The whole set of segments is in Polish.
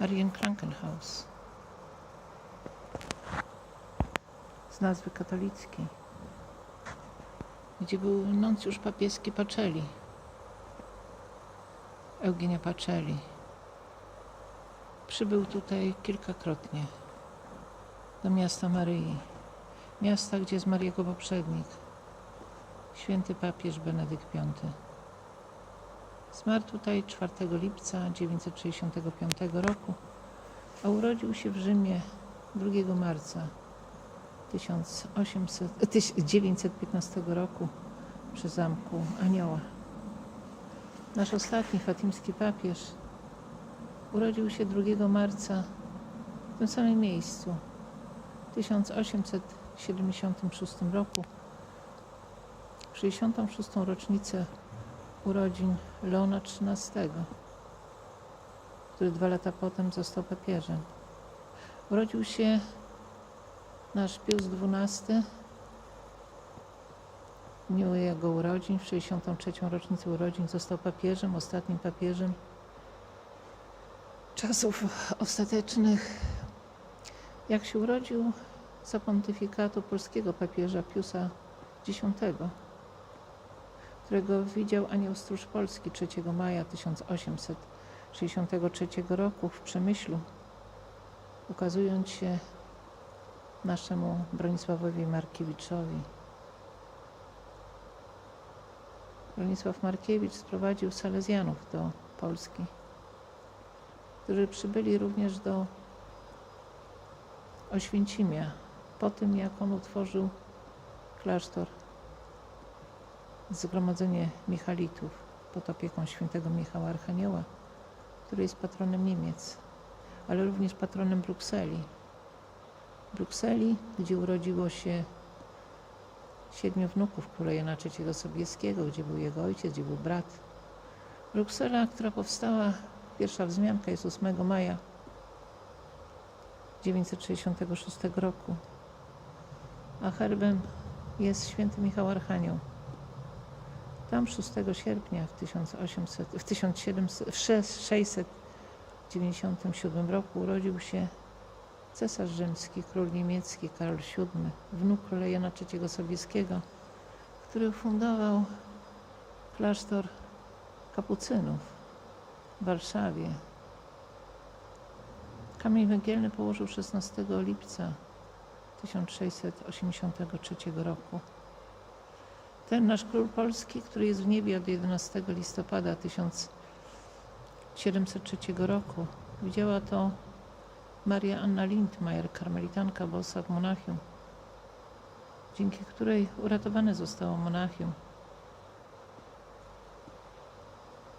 Marien Krankenhaus. Z nazwy katolickiej. Gdzie był nuncjusz papieski Pacelli. Eugenia Pacelli. Przybył tutaj kilkakrotnie do miasta Maryi. Miasta, gdzie zmarł jego poprzednik, święty papież Benedykt V. Zmarł tutaj 4 lipca 965 roku, a urodził się w Rzymie 2 marca 1800, 1915 roku przy zamku Anioła. Nasz ostatni fatimski papież urodził się 2 marca w tym samym miejscu w 1876 roku. W 66. rocznicę urodzin Leona XIII, który dwa lata potem został papieżem. Urodził się nasz Pius XII w dniu jego urodzin, w 63. rocznicę urodzin został papieżem, ostatnim papieżem czasów ostatecznych. Jak się urodził za pontyfikatu polskiego papieża Piusa X, którego widział anioł stróż polski 3 maja 1863 roku w Przemyślu, ukazując się naszemu Bronisławowi Markiewiczowi. Bronisław Markiewicz sprowadził Salezjanów do Polski, którzy przybyli również do Oświęcimia po tym, jak on utworzył klasztor Zgromadzenie Michalitów pod opieką świętego Michała Archanioła, który jest patronem Niemiec, ale również patronem Brukseli. Brukseli, gdzie urodziło się siedmiu wnuków króla Jana III Sobieskiego, gdzie był jego ojciec, gdzie był brat. Bruksela, która powstała, pierwsza wzmianka jest 8 maja 966 roku, a herbem jest święty Michał Archanioł. Tam 6 sierpnia w, 1800, w 1700, w 697 roku urodził się cesarz rzymski, król niemiecki Karol VII, wnuk króla Jana III Sobieskiego, który ufundował klasztor kapucynów w Warszawie. Kamień węgielny położył 16 lipca 1683 roku. Ten nasz król polski, który jest w niebie od 11 listopada 1703 roku, widziała to Maria Anna Lindmayer, karmelitanka bosa w Monachium, dzięki której uratowane zostało Monachium.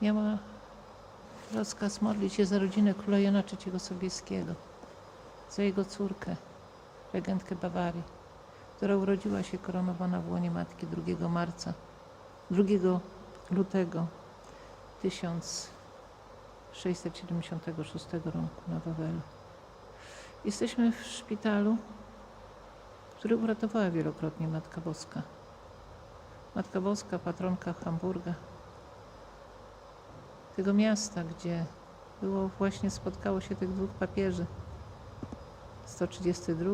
Miała rozkaz modlić się za rodzinę króla Jana III Sobieskiego, za jego córkę, regentkę Bawarii która urodziła się koronowana w łonie matki 2 marca, 2 lutego 1676 roku na Wawelu. Jesteśmy w szpitalu, który uratowała wielokrotnie Matka Boska. Matka Boska, patronka Hamburga, tego miasta, gdzie było właśnie spotkało się tych dwóch papieży, 132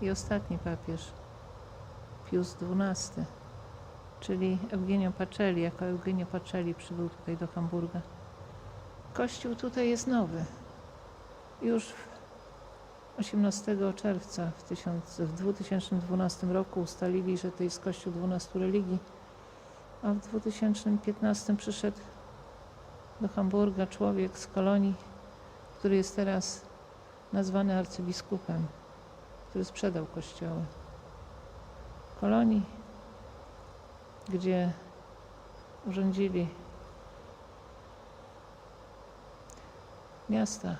i ostatni papież, Pius XII, czyli Eugenio Pacelli, jako Eugenio Pacelli przybył tutaj do Hamburga. Kościół tutaj jest nowy. Już 18 czerwca w, 1000, w 2012 roku ustalili, że to jest Kościół 12 religii, a w 2015 przyszedł do Hamburga człowiek z kolonii, który jest teraz nazwany arcybiskupem, który sprzedał kościoły gdzie urządzili miasta,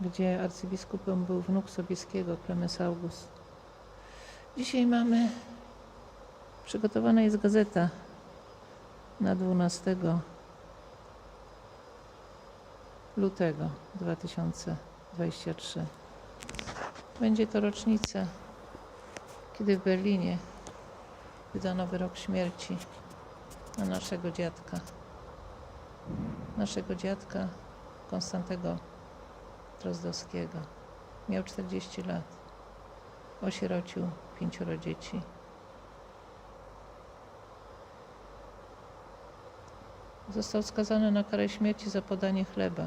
gdzie arcybiskupem był wnuk Sobieskiego, Klemens August. Dzisiaj mamy, przygotowana jest gazeta na 12 lutego 2023. Będzie to rocznica kiedy w Berlinie wydano wyrok śmierci na naszego dziadka. Naszego dziadka Konstantego Drozdowskiego. Miał 40 lat. Osierocił pięcioro dzieci. Został skazany na karę śmierci za podanie chleba.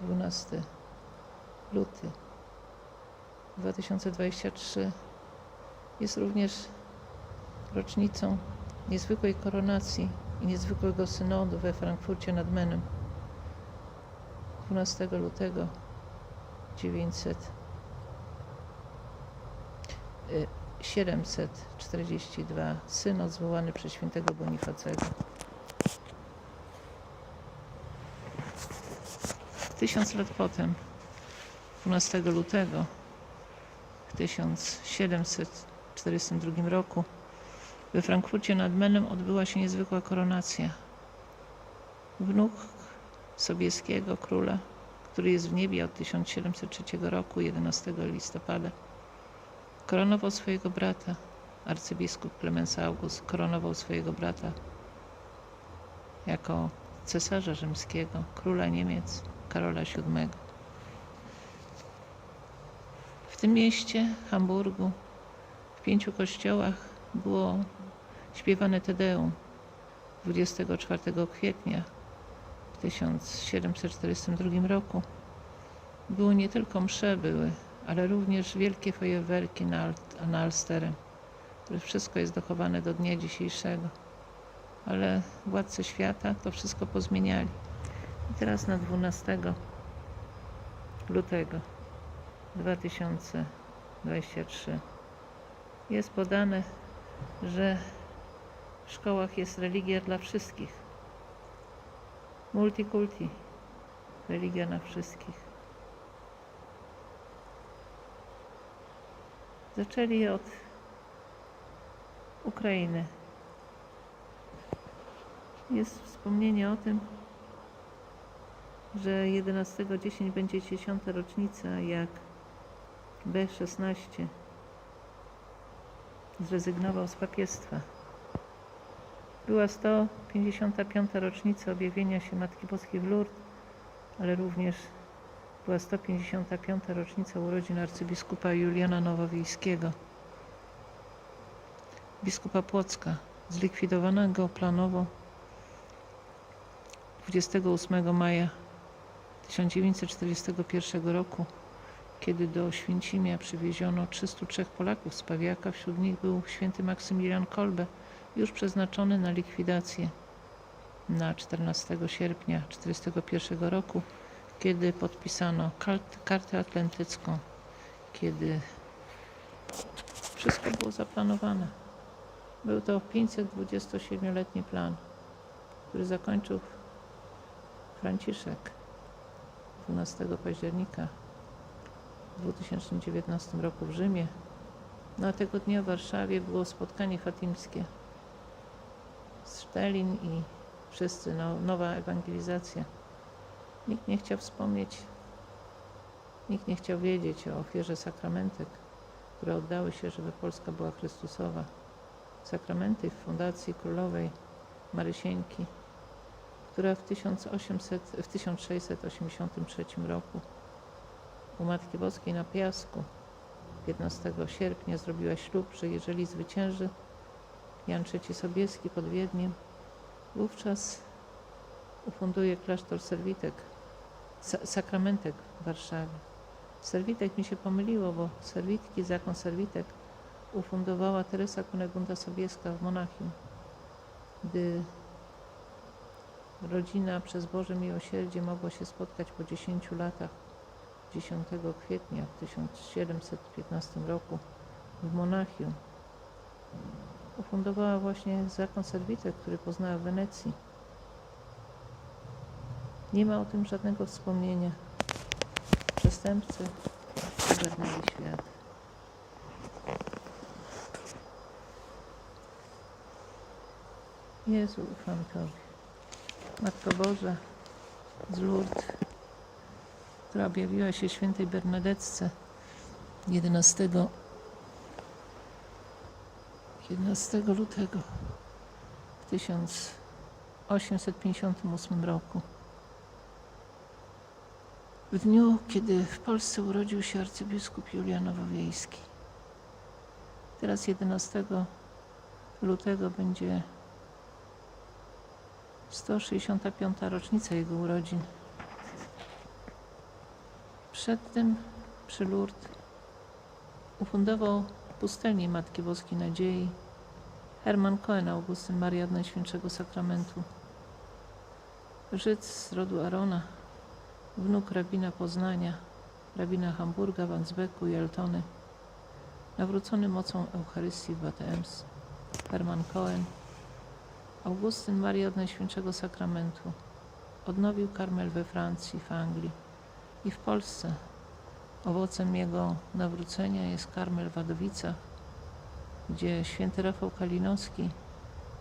12 luty 2023 jest również rocznicą niezwykłej koronacji i niezwykłego synodu we Frankfurcie nad Menem 12 lutego 900 y, 742 synod zwołany przez świętego Bonifacego. Tysiąc lat potem, 12 lutego w 1742 roku we Frankfurcie nad Menem odbyła się niezwykła koronacja. Wnuk Sobieskiego króla, który jest w niebie od 1703 roku, 11 listopada, koronował swojego brata. Arcybiskup Klemens August koronował swojego brata jako cesarza rzymskiego, króla Niemiec Karola VII. W tym mieście, Hamburgu, w pięciu kościołach było śpiewane Tedeum 24 kwietnia w 1742 roku. Były nie tylko msze były, ale również wielkie fajerwerki na, na Alsterem, wszystko jest dochowane do dnia dzisiejszego. Ale władcy świata to wszystko pozmieniali. I teraz na 12 lutego 2023 jest podane, że w szkołach jest religia dla wszystkich. Multikulti. Religia na wszystkich. Zaczęli od Ukrainy. Jest wspomnienie o tym, że 11.10 będzie 10. rocznica, jak B16 zrezygnował z papiestwa. Była 155. rocznica objawienia się Matki Boskiej w Lourdes, ale również była 155. rocznica urodzin arcybiskupa Juliana Nowowiejskiego, biskupa Płocka, zlikwidowanego planowo 28 maja 1941 roku, kiedy do Święcimia przywieziono 303 Polaków z Pawiaka, wśród nich był święty Maksymilian Kolbe, już przeznaczony na likwidację na 14 sierpnia 1941 roku, kiedy podpisano kart- kartę atlantycką, kiedy wszystko było zaplanowane. Był to 527-letni plan, który zakończył Franciszek 12 października w 2019 roku w Rzymie. Na tego dnia w Warszawie było spotkanie fatimskie. Stelin i wszyscy, no, nowa ewangelizacja. Nikt nie chciał wspomnieć, nikt nie chciał wiedzieć o ofierze sakramentek, które oddały się, żeby Polska była Chrystusowa. Sakramenty w Fundacji Królowej Marysieńki, która w, 1800, w 1683 roku Matki Boskiej na Piasku 15 sierpnia zrobiła ślub, że jeżeli zwycięży Jan III Sobieski pod Wiedniem, wówczas ufunduje klasztor Serwitek, sa, Sakramentek w Warszawie. Serwitek mi się pomyliło, bo serwitki, zakon Serwitek ufundowała Teresa Kunegunda Sobieska w Monachium, gdy rodzina przez Boże Miłosierdzie mogła się spotkać po 10 latach 10 kwietnia w 1715 roku w Monachium. Ufundowała właśnie zakon Serwitek, który poznała w Wenecji. Nie ma o tym żadnego wspomnienia. Przestępcy ogarnęli świat. Jezu, ufam Tobie. Matko Boża z Lourdes, która objawiła się świętej Bernadetce 11, 11 lutego 1000 1858 roku. W dniu, kiedy w Polsce urodził się arcybiskup Julian Nowowiejski. Teraz 11 lutego będzie 165. rocznica jego urodzin. Przed tym przy Lourdes ufundował pustelnię Matki Boskiej Nadziei Herman Cohen, Augustyn Maria Najświętszego Sakramentu. Żyd z rodu Arona, wnuk rabina Poznania, rabina Hamburga, Wandsbeku i Eltony, nawrócony mocą Eucharystii w Bateems, Herman Cohen, Augustyn Maria od Najświętszego Sakramentu, odnowił karmel we Francji, w Anglii i w Polsce. Owocem jego nawrócenia jest karmel w Wadowicach, gdzie święty Rafał Kalinowski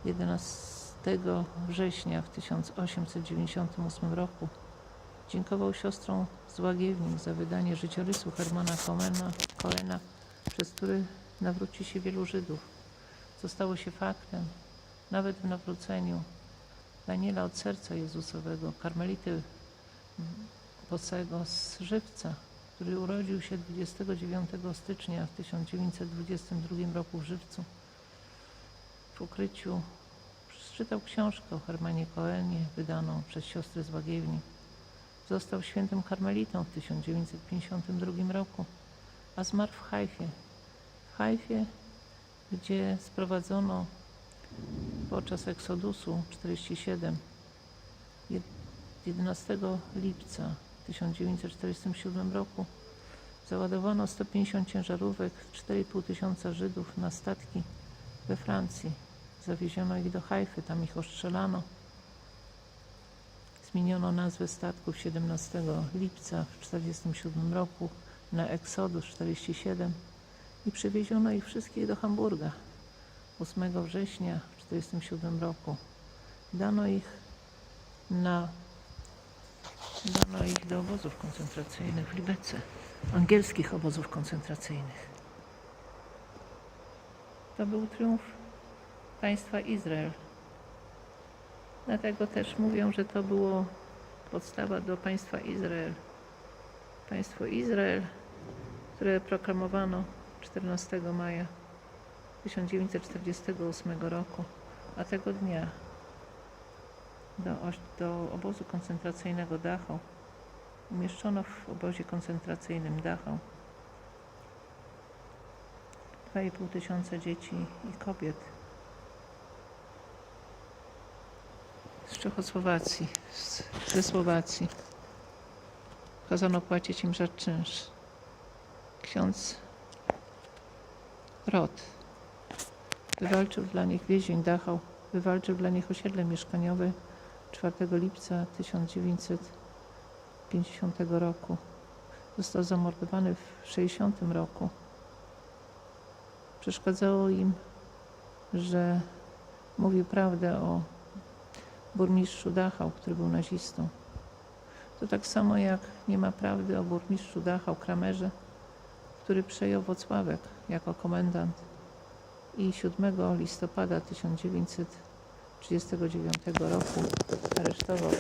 11 września w 1898 roku dziękował siostrom z Łagiewnik za wydanie życiorysu Hermana Cohena, przez który nawróci się wielu Żydów. Zostało się faktem, nawet w nawróceniu Daniela od serca Jezusowego, karmelity Bosego z Żywca, który urodził się 29 stycznia w 1922 roku w Żywcu. W ukryciu przeczytał książkę o Hermanie Cohenie, wydaną przez siostry z Łagiewni. Został świętym karmelitą w 1952 roku, a zmarł w Hajfie. W Hajfie, gdzie sprowadzono podczas Eksodusu 47 jed- 11 lipca 1947 roku załadowano 150 ciężarówek, 4,5 tysiąca Żydów na statki we Francji. Zawieziono ich do Hajfy, tam ich ostrzelano. Zmieniono nazwę statków 17 lipca w 1947 roku na Exodus 47 i przywieziono ich wszystkich do Hamburga 8 września w 1947 roku. Dano ich na dano ich do obozów koncentracyjnych w Libece, angielskich obozów koncentracyjnych. To był triumf państwa Izrael. Dlatego też mówią, że to było podstawa do państwa Izrael. Państwo Izrael, które proklamowano 14 maja 1948 roku, a tego dnia do, do obozu koncentracyjnego Dachau umieszczono w obozie koncentracyjnym Dachau 2,5 tysiąca dzieci i kobiet z Czechosłowacji, z, ze Słowacji. Kazano płacić im za czynsz. Ksiądz Rot wywalczył dla nich więzień Dachau, wywalczył dla nich osiedle mieszkaniowe 4 lipca 1950 roku. Został zamordowany w 60 roku. Przeszkadzało im, że mówił prawdę o burmistrzu Dachau, który był nazistą. To tak samo jak nie ma prawdy o burmistrzu Dachau, Kramerze, który przejął Wocławek jako komendant i 7 listopada 1939 roku aresztował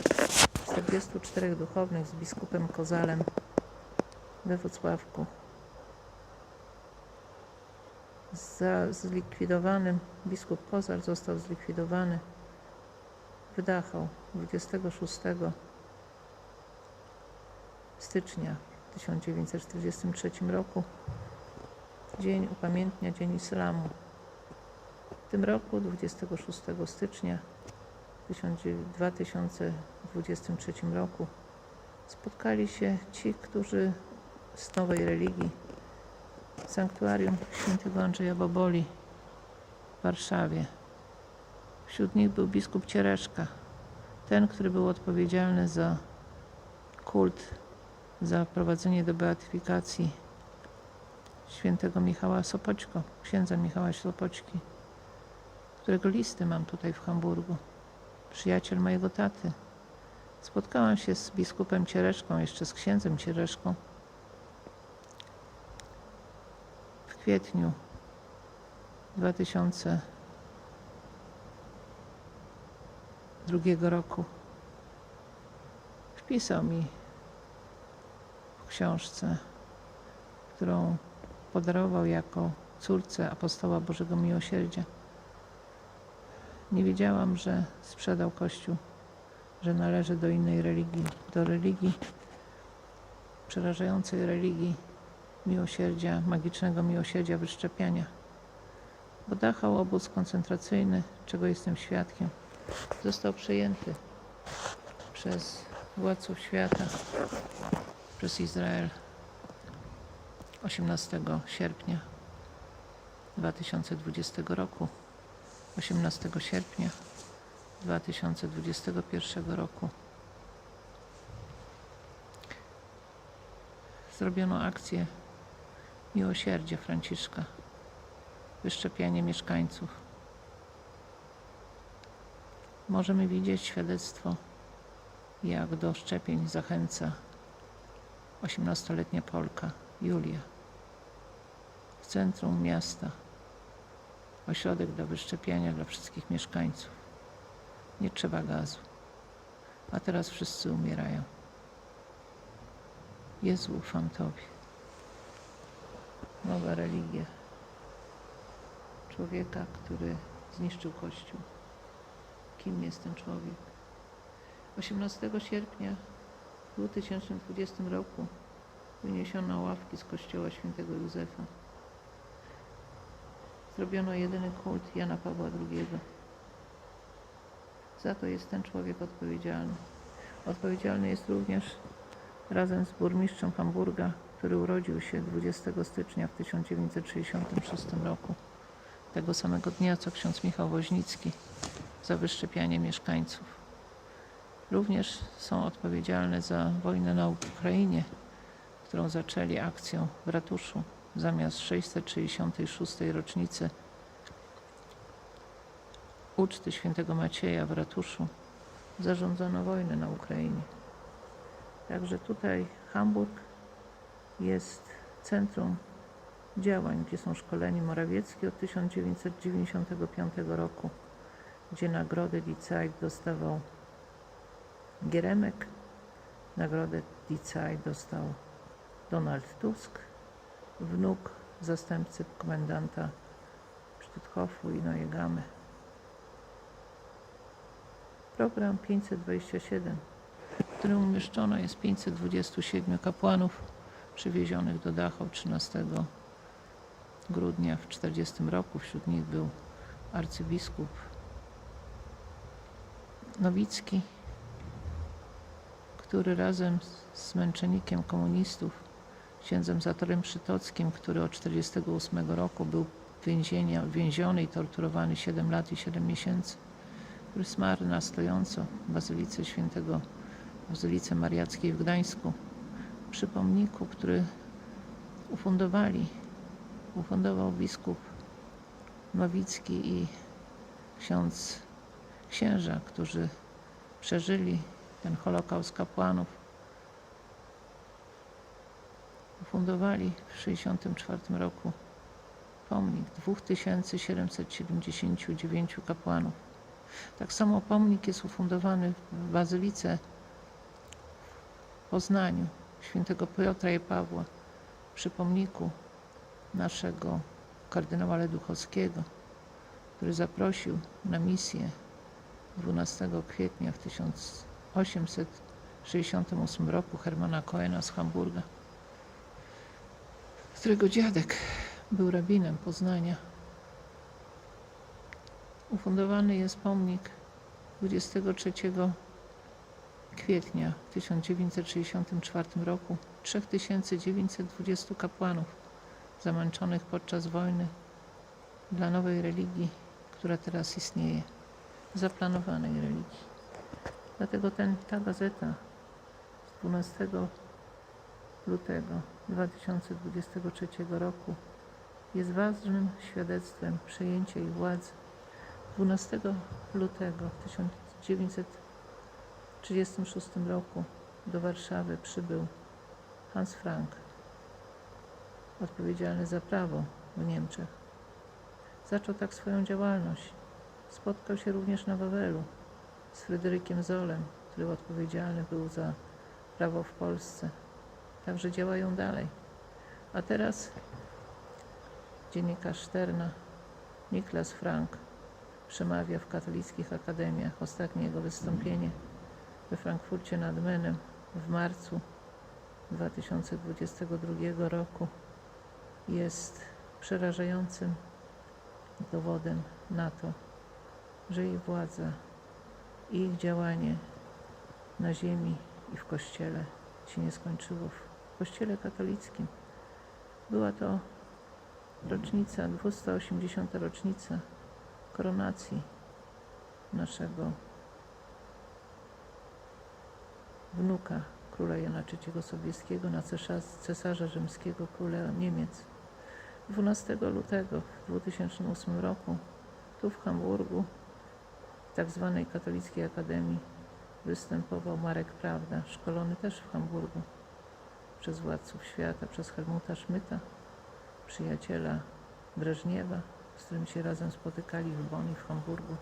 44 duchownych z biskupem Kozalem we Wrocławku. Za zlikwidowanym biskup Kozal został zlikwidowany w Dachau 26 stycznia 1943 roku. Dzień upamiętnia Dzień Islamu. W tym roku, 26 stycznia 2023 roku, spotkali się ci, którzy z nowej religii, sanktuarium świętego Andrzeja Boboli w Warszawie. Wśród nich był biskup Ciereszka, ten, który był odpowiedzialny za kult, za prowadzenie do beatyfikacji świętego Michała Sopoćko, księdza Michała Sopoćki, którego listy mam tutaj w Hamburgu. Przyjaciel mojego taty. Spotkałam się z biskupem Ciereszką, jeszcze z księdzem Ciereszką w kwietniu 2000 1922 roku. Wpisał mi w książce, którą podarował jako córce apostoła Bożego Miłosierdzia. Nie wiedziałam, że sprzedał Kościół, że należy do innej religii, do religii, przerażającej religii miłosierdzia, magicznego miłosierdzia wyszczepiania. Bo Dachau, obóz koncentracyjny, czego jestem świadkiem, został przejęty przez władców świata, przez Izrael 18 sierpnia 2020 roku. 18 sierpnia 2021 roku zrobiono akcję Miłosierdzie Franciszka, wyszczepianie mieszkańców. Możemy widzieć świadectwo, jak do szczepień zachęca 18-letnia Polka Julia w centrum miasta. Ośrodek do wyszczepiania dla wszystkich mieszkańców. Nie trzeba gazu. A teraz wszyscy umierają. Jezu, ufam Tobie. Nowa religia. Człowieka, który zniszczył Kościół. Kim jest ten człowiek? 18 sierpnia w 2020 roku wyniesiono ławki z kościoła świętego Józefa. Zrobiono jedyny kult Jana Pawła II. Za to jest ten człowiek odpowiedzialny. Odpowiedzialny jest również razem z burmistrzem Hamburga, który urodził się 20 stycznia w 1966 roku. Tego samego dnia co ksiądz Michał Woźnicki za wyszczepianie mieszkańców. Również są odpowiedzialne za wojnę na Ukrainie, którą zaczęli akcją w ratuszu zamiast 666 rocznicy uczty świętego Macieja w ratuszu zarządzono wojnę na Ukrainie. Także tutaj Hamburg jest centrum działań, gdzie są szkoleni Morawiecki od 1995 roku, gdzie nagrodę Die Zeit dostawał Geremek, nagrodę Zeit dostał Donald Tusk, wnuk zastępcy komendanta Stutthofu i Neuegamy. Program 527, w którym umieszczono jest 527 kapłanów przywiezionych do Dachau 13 grudnia w 40 roku. Wśród nich był arcybiskup Nowicki, który razem z męczennikiem komunistów księdzem Zatorem Przytockim, który od 1948 roku był więzienia, więziony i torturowany 7 lat i 7 miesięcy, który zmarł na stojąco w Bazylice Świętego, w Bazylice Mariackiej w Gdańsku, przy pomniku, który ufundowali, ufundował biskup Nowicki i ksiądz księża, którzy przeżyli ten Holokaust kapłanów ufundowali w 1964 roku pomnik 2779 kapłanów. Tak samo pomnik jest ufundowany w Bazylice w Poznaniu świętego Piotra i Pawła przy pomniku naszego kardynała Leduchowskiego, który zaprosił na misję 12 kwietnia w 1868 roku Hermana Coena z Hamburga którego dziadek był rabinem Poznania. Ufundowany jest pomnik 23 kwietnia 1964 roku 3920 kapłanów zamęczonych podczas wojny dla nowej religii, która teraz istnieje, zaplanowanej religii. Dlatego ten, ta gazeta z 12 lutego 2023 roku jest ważnym świadectwem przejęcia ich władzy. 12 lutego 1936 roku do Warszawy przybył Hans Frank, odpowiedzialny za prawo w Niemczech. Zaczął tak swoją działalność. Spotkał się również na Wawelu z Fryderykiem Zolem, który odpowiedzialny był za prawo w Polsce. Także działają dalej. A teraz dziennikarz Szterna, Niklas Frank, przemawia w katolickich akademiach. Ostatnie jego wystąpienie we Frankfurcie nad Menem w marcu 2022 roku jest przerażającym dowodem na to, że ich władza i ich działanie na ziemi i w Kościele się nie skończyło. Kościele katolickim była to rocznica, 280. rocznica koronacji naszego wnuka króla Jana III Sobieskiego na cesarza rzymskiego króla Niemiec. 12 lutego w 2008 roku tu w Hamburgu w tak zwanej katolickiej akademii występował Marek Prawda, szkolony też w Hamburgu przez władców świata, przez Helmuta Schmidta, przyjaciela Breżniewa, z którym się razem spotykali w Bonn i w Hamburgu,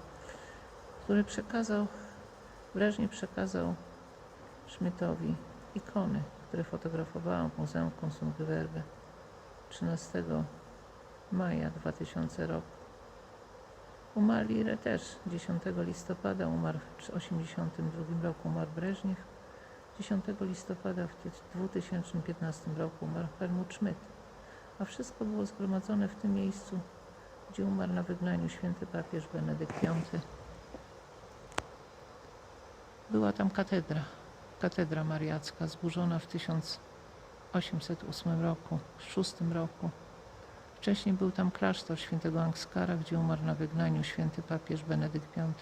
który przekazał, Breżniew przekazał Schmidtowi ikony, które fotografowałam w Muzeum Kunstgewerbe 13 maja 2000 roku. Umarł Lire też 10 listopada, umarł w 1982 roku, umarł Breżniew. 10 listopada w 2015 roku umarł Helmut Schmidt. A wszystko było zgromadzone w tym miejscu, gdzie umarł na wygnaniu święty papież Benedykt V. Była tam katedra, katedra mariacka, zburzona w 1808 roku, w 6 roku. Wcześniej był tam klasztor świętego Angskara, gdzie umarł na wygnaniu święty papież Benedykt V.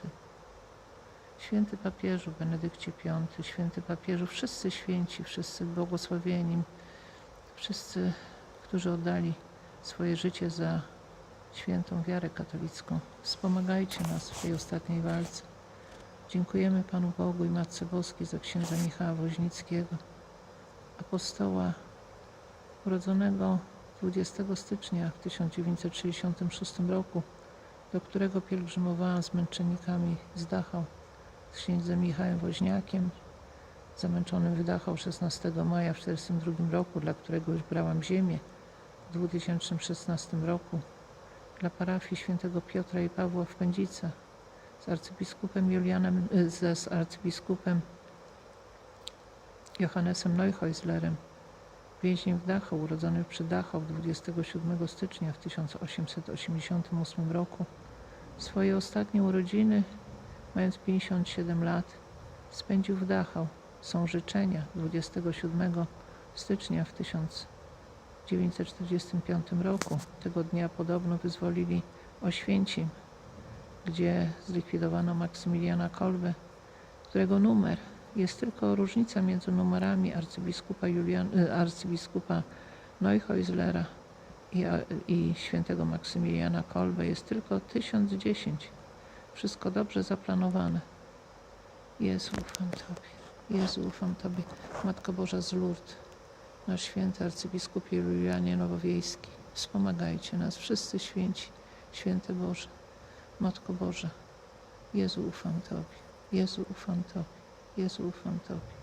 Święty papieżu Benedykcie V, święty papieżu, wszyscy święci, wszyscy błogosławieni, wszyscy, którzy oddali swoje życie za świętą wiarę katolicką. Wspomagajcie nas w tej ostatniej walce. Dziękujemy Panu Bogu i Matce Boskiej za księdza Michała Woźnickiego, apostoła urodzonego 20 stycznia w 1966 roku, do którego pielgrzymowałam z męczennikami z Dachau, księdzem Michałem Woźniakiem, zamęczonym w Dachau 16 maja w 1942 roku, dla którego już brałam ziemię w 2016 roku, dla parafii świętego Piotra i Pawła w Pędzicach, z arcybiskupem Julianem, y, z, arcybiskupem Johannesem Neuheuslerem, więźniem w Dachau, urodzonym przy Dachau 27 stycznia w 1888 roku. Swoje ostatnie urodziny, mając 57 lat, spędził w Dachau. Są życzenia 27 stycznia w 1945 roku. Tego dnia podobno wyzwolili Oświęcim, gdzie zlikwidowano Maksymiliana Kolbę, którego numer jest tylko różnica między numerami arcybiskupa, Julian, y, arcybiskupa Neuheuslera i, i świętego Maksymiliana Kolbe jest tylko 1010. Wszystko dobrze zaplanowane. Jezu, ufam Tobie. Jezu, ufam Tobie. Matko Boża z Lourdes, nasz święty arcybiskupie Julianie Nowowiejski. Wspomagajcie nas, wszyscy święci, święte Boże. Matko Boża, Jezu, ufam Tobie. Jezu, ufam Tobie. Jezu, ufam Tobie.